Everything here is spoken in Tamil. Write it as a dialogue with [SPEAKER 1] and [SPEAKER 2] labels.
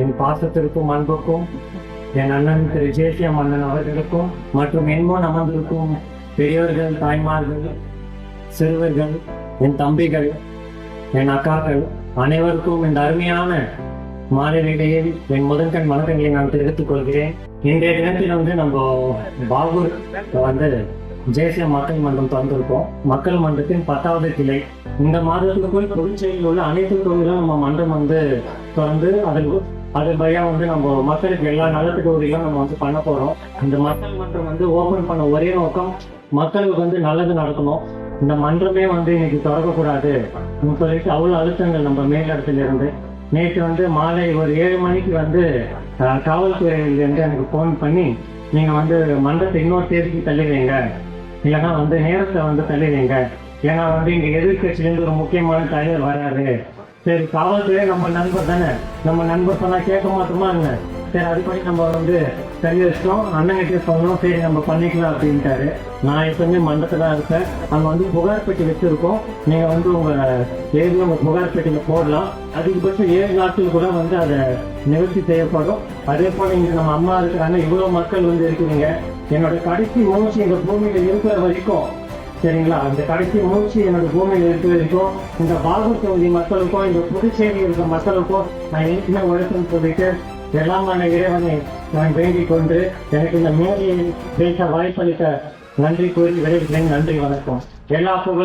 [SPEAKER 1] என் பாசத்திற்கும் அன்புக்கும் என் அண்ணன் திரு ஜேசியம் அண்ணன் அவர்களுக்கும் மற்றும் என்போன் அமர்ந்திருக்கும் பெரியவர்கள் தாய்மார்கள் சிறுவர்கள் என் தம்பிகள் என் அக்காக்கள் அனைவருக்கும் இந்த அருமையான மாநிலையில் என் முதன்கண் வணக்கங்களை நான் தெரிவித்துக் கொள்கிறேன். இன்றைய தினத்தில் வந்து நம்ம பாகூர் வந்து தேசிய மக்கள் மன்றம் திறந்திருக்கோம். மக்கள் மன்றத்தின் பத்தாவது கிளை. இந்த மாதத்துக்குள் புதுச்சேரியில் உள்ள அனைத்து தொகுதிகளும் நம்ம மன்றம் வந்து திறந்து அதில் அது மாதிரியா வந்து நம்ம மக்களுக்கு எல்லா நலத்திட்டங்களும் நம்ம வந்து பண்ண போறோம். இந்த மக்கள் மன்றம் வந்து ஓபன் பண்ண ஒரே நோக்கம் மக்களுக்கு வந்து நல்லது நடக்கணும். இந்த மன்றமே வந்து இன்னைக்கு திறக்கக்கூடாது சொல்லிட்டு அவ்வளோ அழுத்தங்கள் நம்ம மேலிடத்துல இருந்து நேற்று வந்து மாலை ஒரு ஏழு மணிக்கு வந்து அஹ், காவல்துறையிலேருந்து எனக்கு ஃபோன் பண்ணி நீங்கள் வந்து மன்றத்தை இன்னொரு தேதிக்கு தள்ளிடுவீங்க இல்லைன்னா வந்து நேரத்தை வந்து தள்ளிடுவீங்க ஏன்னா வந்து இங்கே எதிர்கட்சியிலேருந்து ஒரு முக்கியமான தலைவர் வராரு. சரி காவல்துறை நம்ம நண்பர் தானே? நம்ம நண்பர் சொன்னால் கேட்க மாட்டோமா என்ன? சரி அதுபடி நம்ம வந்து சரி வச்சிட்டோம் அண்ணங்கிட்ட சொன்னோம். சரி நம்ம பண்ணிக்கலாம் அப்படின்ட்டாரு. நான் எப்பவுமே மண்டத்துல தான் இருக்கேன் அங்க வந்து புகார் பெட்டி வச்சுருக்கோம். நீங்கள் வந்து உங்கள் ஏரியா உங்க புகார் பெட்டியில் போடலாம். அதிகபட்சம் ஏழு நாட்கள் கூட வந்து அதை நிவர்த்தி செய்யப்படும். அதே போல இங்க நம்ம அம்மா இருக்கிறாங்க. இவ்வளோ மக்கள் வந்து இருக்கிறீங்க. என்னோட கடைசி மூச்சு இந்த பூமியில் இருக்கிற வரைக்கும் சரிங்களா? அந்த கடைசி மூச்சு என்னோட பூமியில் இருக்கிறதுக்கும் வரைக்கும் இந்த பாகூர் தொகுதி மக்களுக்கும் இந்த புதுச்சேரி இருக்கிற மக்களுக்கும் நான் ஏற்கனவே உழைப்புன்னு சொல்லிட்டு எல்லாம் இறைவனை நான் வேண்டிக் கொண்டு எனக்கு இந்த மேலையை பேச வாய்ப்பளித்த நன்றி கூறி விளைவிக்கிறேன் நன்றி வணக்கம். எல்லா புகழும்